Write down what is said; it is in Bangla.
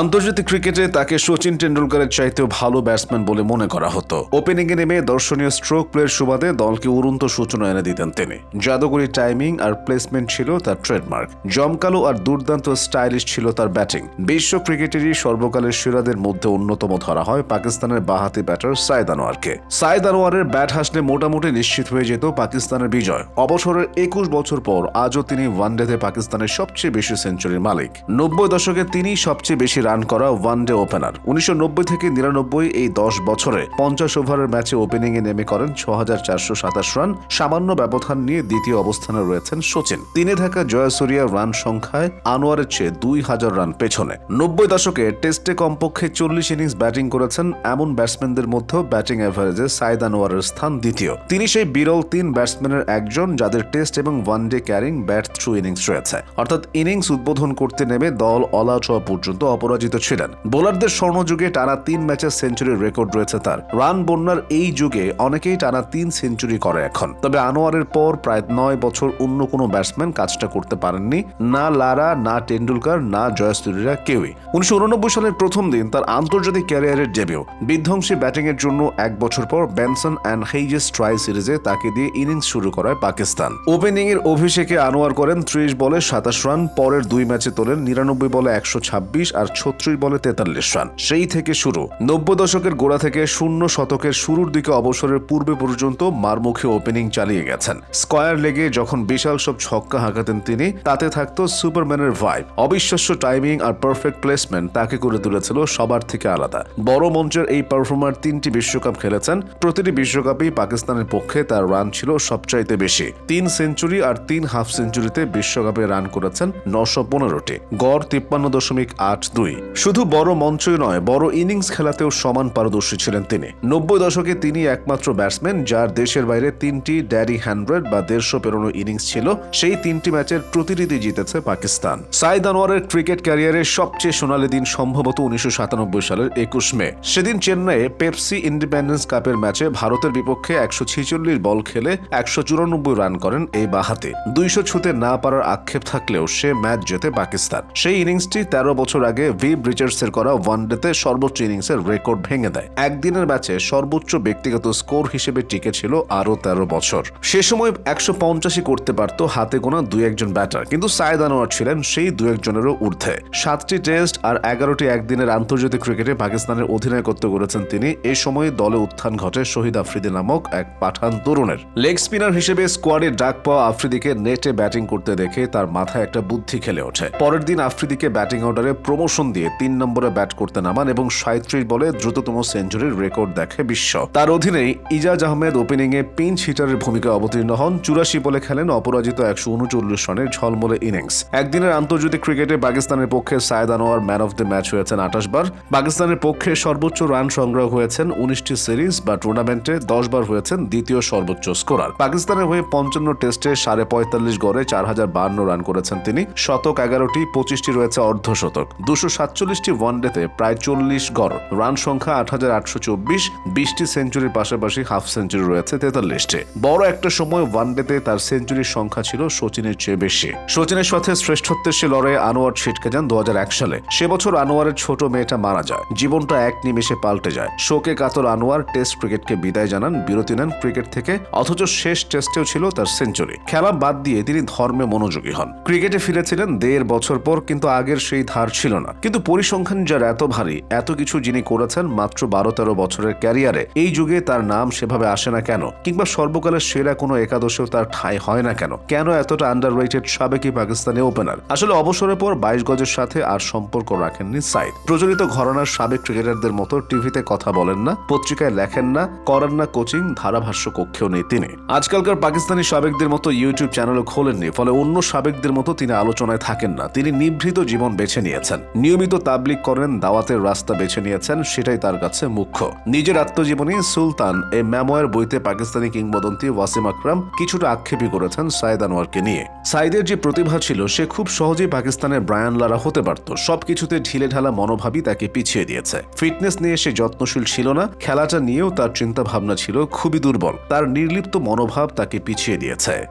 আন্তর্জাতিক ক্রিকেটে তাকে সচিন টেন্ডুলকারের চাইতেও ভালো ব্যাটসম্যান বলে মনে করা হতো। ওপেনিংয়ে নেমে দর্শনীয় স্ট্রোক প্লের সুবাদে দলকে উড়ন্ত সূচনা এনে দিতেন তিনি। জাদুকরী টাইমিং আর প্লেসমেন্ট ছিল তার ট্রেডমার্ক জমকালো আর দুর্দান্ত স্টাইলিশ ছিল তার ব্যাটিং বিশ্ব ক্রিকেটেরই সর্বকালের সেরাদের মধ্যে অন্যতম ধরা হয় পাকিস্তানের বাহাতি ব্যাটার সাইদ আনোয়ারকে। সাইদ আনোয়ারের ব্যাট হাসলে মোটামুটি নিশ্চিত হয়ে যেত পাকিস্তানের বিজয়। অবসরের একুশ বছর পর আজও তিনি ওয়ানডেতে পাকিস্তানের সবচেয়ে বেশি সেঞ্চুরির মালিক। নব্বই দশকে তিনি সবচেয়ে বেশি রান করা ওয়ানডে ওপেনার উনিশশো নব্বই থেকে নিরানব্বই এই দশ বছরে পঞ্চাশ ওভারের ম্যাচে ওপেনিংয়ে নেমে করেন ছ হাজার রান। সামান্য ব্যবধান নিয়ে দ্বিতীয় অবস্থানে রয়েছেন সচিন। তিনে থাকা জয়াসুরিয়া রান সংখ্যায় আনোয়ারের চেয়ে দুই হাজার রান পেছনে। নব্বই দশকে টেস্টে কমপক্ষে চল্লিশ ইনিংস ব্যাটিং করেছেন এমন ব্যাটসম্যানদের মধ্যেও ব্যাটিং অ্যাভারেজে সাইদ আনোয়ারের স্থান দ্বিতীয়। তিনি সেই বিরল তিন ব্যাটসম্যানের একজন যাদের টেস্ট এবং one day carrying bat through innings রয়েছে। অর্থাৎ ইনিংস উদ্বোধন করতে নেমে দল অল আউট হওয়া পর্যন্ত অপরাজিত ছিলেন। বোলারদের স্বর্ণযুগে টানা তিন ম্যাচে সেঞ্চুরির রেকর্ড রয়েছে তার। রান বন্যার এই যুগে অনেকেই টানা তিন সেঞ্চুরি করে এখন। তবে আনোয়ারের পর প্রায় নয় বছর অন্য কোনো ব্যাটসম্যান কাজটা করতে পারেননি না লারা, না টেন্ডুলকার, না জয়সুরিরা কেউই। উনিশশো উননব্বই সালের প্রথম দিন তার আন্তর্জাতিক ক্যারিয়ারের ডেবিউ। বিধ্বংসী ব্যাটিংয়ের জন্য এক বছর পর ব্যানসন অ্যান্ড হেইজেস ট্রাই সিরিজে তাকে দিয়ে ইনিংস শুরু করায় পাকিস্তান। ওপেনিং এর অভিষেকে আনোয়ার করেন ত্রিশ বলে সাতাশ রান, পরের দুই ম্যাচে তোলেন নিরানব্বই বলে একশো ছাব্বিশ আর ছত্রিশ বলে তেতাল্লিশ রান। সেই থেকে শুরু। নব্বই দশকের গোড়া থেকে শূন্য শতকের শুরুর দিকে অবসরের পূর্বে পর্যন্ত মারমুখী ওপেনিং চালিয়ে গেছেন। স্কয়ার লেগে যখন বিশাল সব ছক্কা হাঁকাতেন তিনি, তাতে থাকতো সুপারম্যানের ভাইব অবিশ্বাস্য টাইমিং আর পারফেক্ট প্লেসমেন্ট তাকে করে তুলেছিল সবার থেকে আলাদা। বড় মঞ্চের এই পারফর্মার তিনটি বিশ্বকাপ খেলেছেন। প্রতিটি বিশ্বকাপেই পাকিস্তানের পক্ষে তার রান ছিল সবচাইতে বেশি। তিন সেঞ্চুরি আর তিন হাফ সেঞ্চুরিতে বিশ্বকাপে রান করেছেন নশো পনেরোটি। গড় তিপ্পান্ন দশমিক আট দুই। শুধু বড় মঞ্চই নয়, বড় ইনিংস খেলাতেও সমান পারদর্শী ছিলেন তিনি। নব্বই দশকে তিনি একমাত্র ব্যাটসম্যান যার দেশের বাইরে তিনটি ড্যারি হান্ড্রেড বা দেড়শো পেরোনো ইনিংস ছিল। সেই তিনটি ম্যাচের প্রতিনিধি জিতেছে পাকিস্তান। সাইদ আনোয়ারের ক্রিকেট ক্যারিয়ারের সবচেয়ে সোনালী দিন সম্ভবত উনিশশো সালের একুশ মে। সেদিন চেন্নাইয়ে পেপসি ইন্ডিপেন্ডেন্স কাপের ম্যাচে ভারতের বিপক্ষে একশো ছিচল্লিশ বল খেলে একশো চুরানব্বই রান করেন এই বাহাতে। দুইশো ছুতে না পারার আক্ষেপ থাকলেও সে ম্যাচ জেতে পাকিস্তান। সেই ইনিংসটি তেরো বছর আগে ভিভ রিচার্ডসের করা ওয়ানডেতে সর্বোচ্চ ইনিংসের রেকর্ড ভেঙে দেয়। একদিনের ম্যাচে সর্বোচ্চ ব্যক্তিগত স্কোর হিসেবে টিকে ছিল আরও তেরো বছর। সে সময় একশো পঞ্চাশি করতে পারত হাতে গোনা দুই একজন ব্যাটার কিন্তু সাইদ আনোয়ার ছিলেন সেই দু একজনেরও ঊর্ধ্বে। সাতটি টেস্ট আর এগারোটি একদিনের আন্তর্জাতিক ক্রিকেটে পাকিস্তানের অধিনায়কত্ব করেছেন তিনি। এই সময় দলে উত্থান ঘটে শহীদ আফ্রিদি নামক এক পাঠান তরুণের। লেগ স্পিনার হিসেবে স্কোয়াডে ডাক পাওয়া আফ্রিদিকে নেটে ব্যাটিং করতে দেখে তার মাথায় একটা বুদ্ধি খেলে ওঠে। পরের দিন আফ্রিদিকে ব্যাটিং অর্ডারে প্রমোশন দিয়ে তিন নম্বরে ব্যাট করতে নামান এবং সাঁত্রিশ বলে দ্রুততম সেঞ্চুরির রেকর্ড দেখে বিশ্ব। তার অধীনেই ইজাজ আহমেদ ওপেনিং এ পিঞ্চ হিটারের ভূমিকায় অবতীর্ণ হন। চুরাশি বলে খেলেন অপরাজিত একশো উনচল্লিশ রানের ঝলমলে ইনিংস। একদিনের আন্তর্জাতিক ক্রিকেটে পাকিস্তানের পক্ষে Saeed Anwar man of the match হয়েছেন আঠাশ বার। পাকিস্তানের পক্ষে সর্বোচ্চ রান সংগ্রহ হয়েছেন উনিশটি সিরিজ বা টুর্নামেন্টে দশ বার হয়েছেন দ্বিতীয় সর্বোচ্চ স্কোরার। পাকিস্তানের হয়ে পঞ্চান্ন টেস্টে সাড়ে পঁয়তাল্লিশ গড়ে চার হাজার বান্ন রান করেছেন তিনি। শতক এগারোটি, পঁচিশটি রয়েছে অর্ধশতক দুশো সাতচল্লিশটি ওয়ানডেতে প্রায় চল্লিশ গড়। রান সংখ্যা আট হাজার আটশো চব্বিশ, বিশটি সেঞ্চুরির পাশাপাশি হাফ সেঞ্চুরি রয়েছে তেতাল্লিশটি। বড় একটা সময় ওয়ানডেতে তার সেঞ্চুরির সংখ্যা ছিল সচিনের চেয়ে বেশি। সচিনের সাথে শ্রেষ্ঠত্বের সে লড়াইয়ে আনোয়ার ছিটকে যান দু হাজার এক সালে। সে বছর আনোয়ারের ছোট মেয়েটা মারা যায়। জীবনটা এক নিমেষে পাল্টে যায়। শোকে কাতর আনোয়ার টেস্ট ক্রিকেটকে বিদায় জানান, বিরতি নেন ক্রিকেট থেকে, অথচ শেষ টেস্টেও ছিল তার সেঞ্চুরি। খেলা বাদ দিয়ে তিনি ধর্মে মনোযোগী হন। ক্রিকেটে ফিরেছিলেন দেড় বছর পর, কিন্তু আগের সেই ধার ছিল না। কিন্তু পরিসংখ্যান যার এত ভারী, এত কিছু যিনি করেছেন মাত্র বারো তেরো বছরের ক্যারিয়ারে, এই যুগে তার নাম সেভাবে আসে না কেন? কিংবা সর্বকালের সেরা কোনো একাদশেও তার ঠাঁই হয় না কেন? কেন এতটা আন্ডার রেটেড সাবেকি পাকিস্তানি ওপেনার আসলে অবসরের পর বাইশ গজের সাথে আর সম্পর্ক রাখেননি সাইদ। প্রচলিত ঘরানার সাবেক ক্রিকেটারদের মতো টিভিতে কথা বলেন না, পত্রিকায় লেখেন না, করেন না কোচিং, ধারাভাষ্য কক্ষেও নেই তিনি। আজকালকার পাকিস্তানি সাবেকদের মতো ইউটিউব চ্যানেলও খোলেননি, ফলে অন্য সাবেকদের মতো তিনি আলোচনায় থাকেন না। তিনি নিভৃত জীবন বেছে নিয়েছেন। নিয়মিত তাবলিক করেন, দাওয়াতের রাস্তা বেছে নিয়েছেন, সেটাই তার কাছে মুখ্য। নিজের আত্মজীবনী সুলতান এই ম্যামোয়ার বইতে পাকিস্তানি কিংবদন্তি ওয়াসিম আকরাম কিছুটা আক্ষেপই করেছেন সাইদ আনোয়ারকে নিয়ে। সাইদের যে প্রতিভা ছিল, সে খুব সহজেই পাকিস্তানের ব্রায়ান লারা হতে পারত। সবকিছুতে ঢিলে ঢালা মনোভাবই তাকে পিছিয়ে দিয়েছে। ফিটনেস নিয়ে সে যত্নশীল ছিল না, খেলাটা নিয়েও তার চিন্তা ভাবনা ছিল খুবই দুর্বল। তার নির্লিপ্ত মনোভাব তাকে পিছিয়ে দিয়েছে।